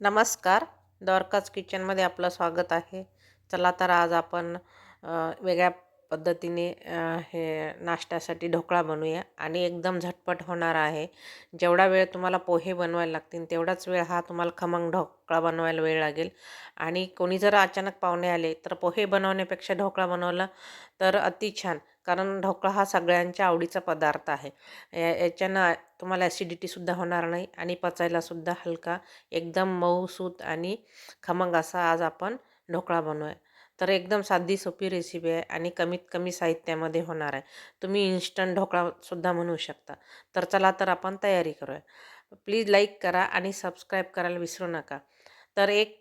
नमस्कार. द्वारकाच किचनमध्ये आपलं स्वागत आहे. चला तर आज आपण वेगळ्या पद्धतीने हे नाश्त्यासाठी ढोकळा बनवूया. आणि एकदम झटपट होणार आहे. जेवढा वेळ तुम्हाला पोहे बनवायला लागतील तेवढाच वेळ हा तुम्हाला खमंग ढोकळा बनवायला वेळ लागेल. आणि कोणी जर अचानक पाहुणे आले तर पोहे बनवण्यापेक्षा ढोकळा बनवला तर अति छान. कारण ढोकळा हा सगळ्यांच्या आवडीचा पदार्थ आहे. या याच्यानं तुम्हाला ॲसिडिटीसुद्धा होणार नाही आणि पचायलासुद्धा हलका एकदम मऊसूत आणि खमंग असा आज आपण ढोकळा बनवूया. तर एकदम साधी सोपी रेसिपी आहे आणि कमीत कमी साहित्यामध्ये होणार आहे. तुम्ही इन्स्टंट ढोकळासुद्धा म्हणू शकता. तर चला तर आपण तयारी करूया. प्लीज लाईक करा आणि सबस्क्राईब करायला विसरू नका. तर एक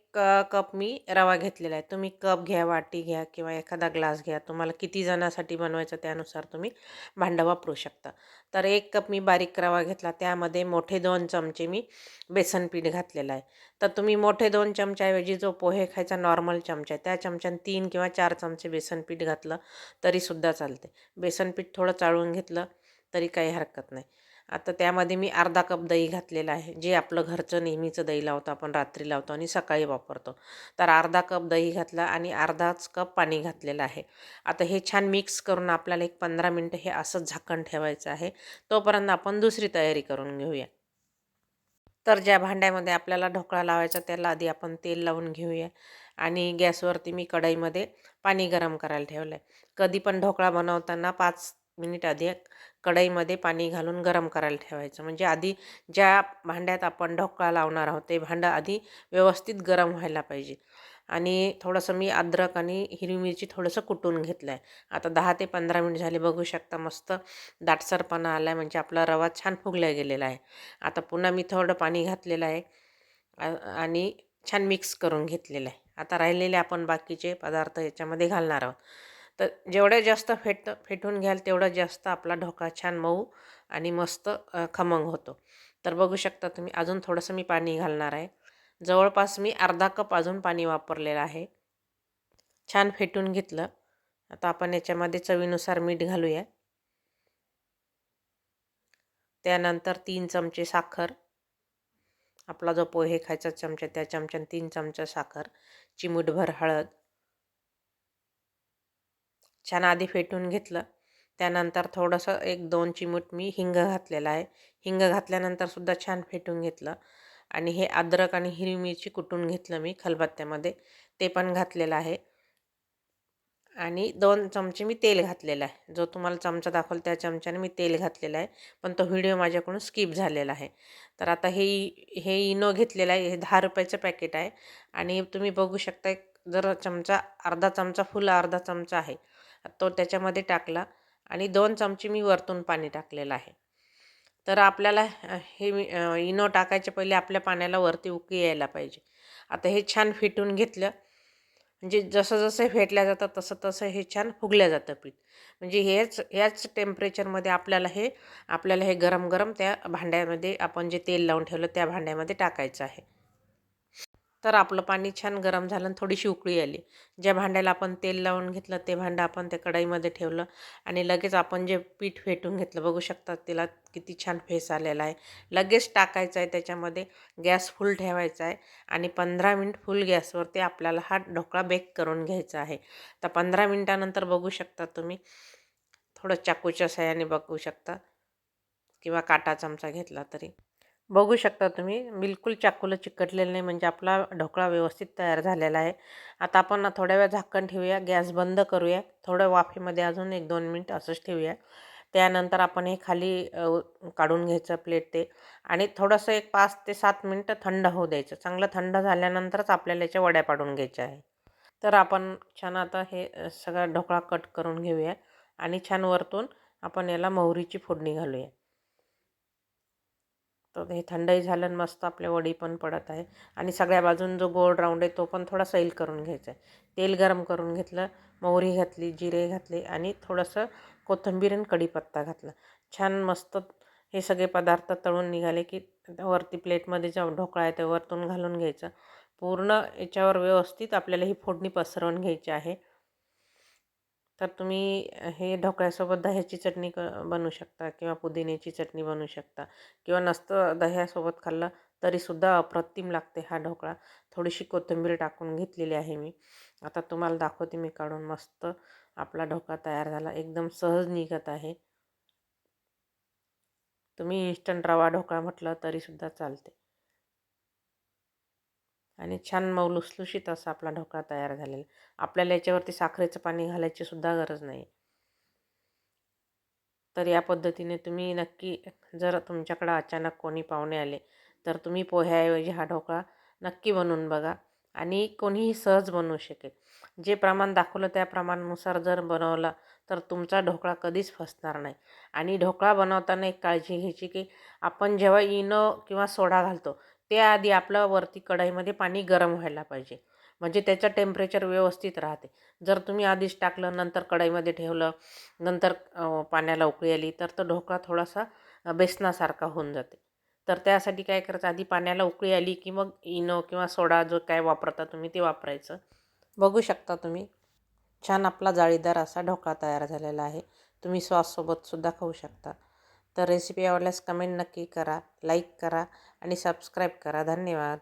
कप मी रवा घेतलेला आहे. तुम्ही कप घ्या वाटी घ्या किंवा एखादा ग्लास घ्या. तुम्हाला किती जणांसाठी बनवायचं त्यानुसार तुम्ही भांडं वापरू शकता. तर एक कप मी बारीक रवा घेतला. त्यामध्ये मोठे दोन चमचे मी बेसन पीठ घातलेलं आहे. तर तुम्ही मोठे दोन चमच्याऐवजी जो पोहे खायचा नॉर्मल चमचा आहे त्या चमच्याने तीन किंवा चार चमचे बेसन पीठ घातलं तरीसुद्धा चालते बेसन पीठ थोडं चाळून घेतलं तरी काही हरकत नाही. आता त्यामध्ये मी अर्धा कप दही घातलेलं आहे जे आपलं घरचं नेहमीचं दही लावतो आपण रात्री लावतो आणि सकाळी वापरतो. तर अर्धा कप दही घातला आणि अर्धाच कप पाणी घातलेलं आहे. आता हे छान मिक्स करून आपल्याला एक पंधरा मिनटं हे असंच झाकण ठेवायचं आहे. तोपर्यंत आपण दुसरी तयारी करून घेऊया. तर ज्या भांड्यामध्ये आपल्याला ढोकळा लावायचा त्याला आधी आपण तेल लावून घेऊया आणि गॅसवरती मी कढईमध्ये पाणी गरम करायला ठेवलं आहे कधी पण ढोकळा बनवताना पाच मिनिट आधी कढईमध्ये पाणी घालून गरम करायला ठेवायचं. म्हणजे आधी ज्या भांड्यात आपण ढोकळा लावणार आहोत ते भांडं आधी व्यवस्थित गरम व्हायला पाहिजे. आणि थोडंसं मी अद्रक आणि हिरवी मिरची थोडंसं कुटून घेतलं आहे आता दहा ते पंधरा मिनिट झाले बघू शकता मस्त दाटसरपणा आला आहे म्हणजे आपला रवा छान फुगला गेलेला आहे. आता पुन्हा मी थोडं पाणी घातलेलं आहे आणि छान मिक्स करून घेतलेलं आहे. आता राहिलेले आपण बाकीचे पदार्थ याच्यामध्ये घालणार आहोत. तर जेवढं जास्त फेट फेटून घ्याल तेवढं जास्त आपला ढोका छान मऊ आणि मस्त खमंग होतो. तर बघू शकता तुम्ही अजून थोडंसं मी पाणी घालणार आहे. जवळपास मी अर्धा कप अजून पाणी वापरलेलं आहे. छान फेटून घेतलं. आता आपण याच्यामध्ये चवीनुसार मीठ घालूया. त्यानंतर तीन चमचे साखर. आपला जो पोहे खायचा चमचा त्या चमच्याने तीन चमचा साखर. चिमूटभर हळद. छान आधी फेटून घेतलं. त्यानंतर थोडंसं एक दोन चिमूट मी हिंग घातलेला आहे. हिंग घातल्यानंतर सुद्धा छान फेटून घेतलं. आणि हे अद्रक आणि हिरवी मिरची कुटून घेतलं मी खलबत्त्यामध्ये. ते पण घातलेलं आहे. आणि दोन चमचे मी तेल घातलेलं आहे. जो तुम्हाला चमचा दाखवला त्या चमच्याने मी तेल घातलेला आहे. पण तो व्हिडिओ माझ्याकडून स्किप झालेला आहे. तर आता हे हे इनो घेतलेलं आहे. हे दहा रुपयाचं पॅकेट आहे. आणि तुम्ही बघू शकता एक जर चमचा अर्धा चमचा फुल अर्धा चमचा आहे. तो त्याच्यामध्ये टाकला आणि दोन चमचे मी वरतून पाणी टाकलेलं आहे. तर आपल्याला हे मी- इनो टाकायच्या पहिले आपल्या पाण्याला वरती उकळी यायला पाहिजे. आता हे छान फेटून घेतलं. म्हणजे जसं जसं फेटल्या जातं तसं तसं हे छान फुगल्या जातं पीठ. म्हणजे हेच ह्याच टेम्परेचरमध्ये आपल्याला हे आपल्याला हे गरम गरम त्या भांड्यामध्ये आपण जे तेल लावून ठेवलं त्या भांड्यामध्ये टाकायचं आहे. तर आपलं पाणी छान गरम झालं आणि थोडीशी उकळी आली. ज्या भांड्याला आपण तेल लावून घेतलं ते भांडं आपण त्या कढईमध्ये ठेवलं आणि लगेच आपण जे पीठ फेटून घेतलं बघू शकता त्याला किती छान फेस आलेला आहे. लगेच टाकायचं आहे त्याच्यामध्ये गॅस फुल ठेवायचा आहे आणि पंधरा मिनिट फुल गॅसवरती आपल्याला हा ढोकळा बेक करून घ्यायचा आहे. तर पंधरा मिनटानंतर बघू शकता तुम्ही थोडं चाकूच्या सहाय्याने बघू शकता किंवा काटा चमचा घेतला तरी. बघू शकता तुम्ही. बिलकुल चाकूला चिकटलेलं नाही म्हणजे आपला ढोकळा व्यवस्थित तयार झालेला आहे. आता आपण थोड्या वेळ झाकण ठेवूया गॅस बंद करूया. थोडं वाफेमध्ये अजून एक दोन मिनिट असंच ठेवूया. त्यानंतर आपण हे खाली काढून घ्यायचं प्लेट ते. आणि थोडंसं एक पाच ते सात मिनटं थंड होऊ द्यायचं. चांगलं थंड झाल्यानंतरच आपल्याला याच्या वड्या पाडून घ्यायच्या आहे. तर आपण छान आता हे सगळा ढोकळा कट करून घेऊया. आणि छान वरतून आपण याला मोहरीची फोडणी घालूया. तर हे थंडही झालं आणि मस्त आपल्या वडी पण पडत आहे. आणि सगळ्या बाजून जो गोल राऊंड आहे तो पण थोडा सैल करून घ्यायचा आहे. तेल गरम करून घेतलं मोहरी घातली जिरे घातले आणि थोडंसं कोथिंबीर आणि कढीपत्ता घातला. छान मस्त हे सगळे पदार्थ तळून निघाले की वरती प्लेटमध्ये जो ढोकळा आहे ते वरतून घालून घ्यायचं. पूर्ण याच्यावर व्यवस्थित आपल्याला ही फोडणी पसरवून घ्यायची आहे. तर तुम्ही हे ढोकळ्यासोबत दह्याची चटणी क बनवू शकता किंवा पुदिन्याची चटणी बनवू शकता किंवा नसतं दह्यासोबत खाल्लं तरीसुद्धा अप्रतिम लागते हा ढोकळा. थोडीशी कोथिंबीर टाकून घेतलेली आहे मी. आता तुम्हाला दाखवते मी काढून मस्त आपला ढोकळा तयार झाला. एकदम सहज निघत आहे. तुम्ही इन्स्टंट रवा ढोकळा म्हटलं तरीसुद्धा चालते. आणि छान मऊ लुसलुशीत असा आपला ढोकळा तयार झालेला. आपल्याला याच्यावरती साखरेचं पाणी घालायची सुद्धा गरज नाही. तर या पद्धतीने तुम्ही नक्की जर तुमच्याकडं अचानक कोणी पाहुणे आले तर तुम्ही पोह्याऐवजी हा ढोकळा नक्की बनवून बघा आणि कोणीही सहज बनवू शकेल. जे प्रमाण दाखवलं त्या प्रमाणानुसार जर बनवला तर तुमचा ढोकळा कधीच फसणार नाही. आणि ढोकळा बनवताना एक काळजी घ्यायची की आपण जेव्हा इनो किंवा सोडा घालतो त्याआधी आपलं वरती कढईमध्ये पाणी गरम व्हायला पाहिजे. म्हणजे त्याचं टेम्परेचर व्यवस्थित राहते. जर तुम्ही आधीच टाकलं नंतर कढईमध्ये ठेवलं नंतर पाण्याला उकळी आली तर तो ढोकळा थोडासा बेसनासारखा होऊन जाते. तर त्यासाठी काय करायचं? आधी पाण्याला उकळी आली की मग इनो किंवा सोडा जो काय वापरता तुम्ही ते वापरायचं. बघू शकता तुम्ही. छान आपला जाळीदार असा ढोकळा तयार झालेला आहे. तुम्ही सॉससोबतसुद्धा खाऊ शकता. तर रेसिपी आवडल्यास कमेंट नक्की करा लाईक करा आणि सबस्क्राईब करा. धन्यवाद.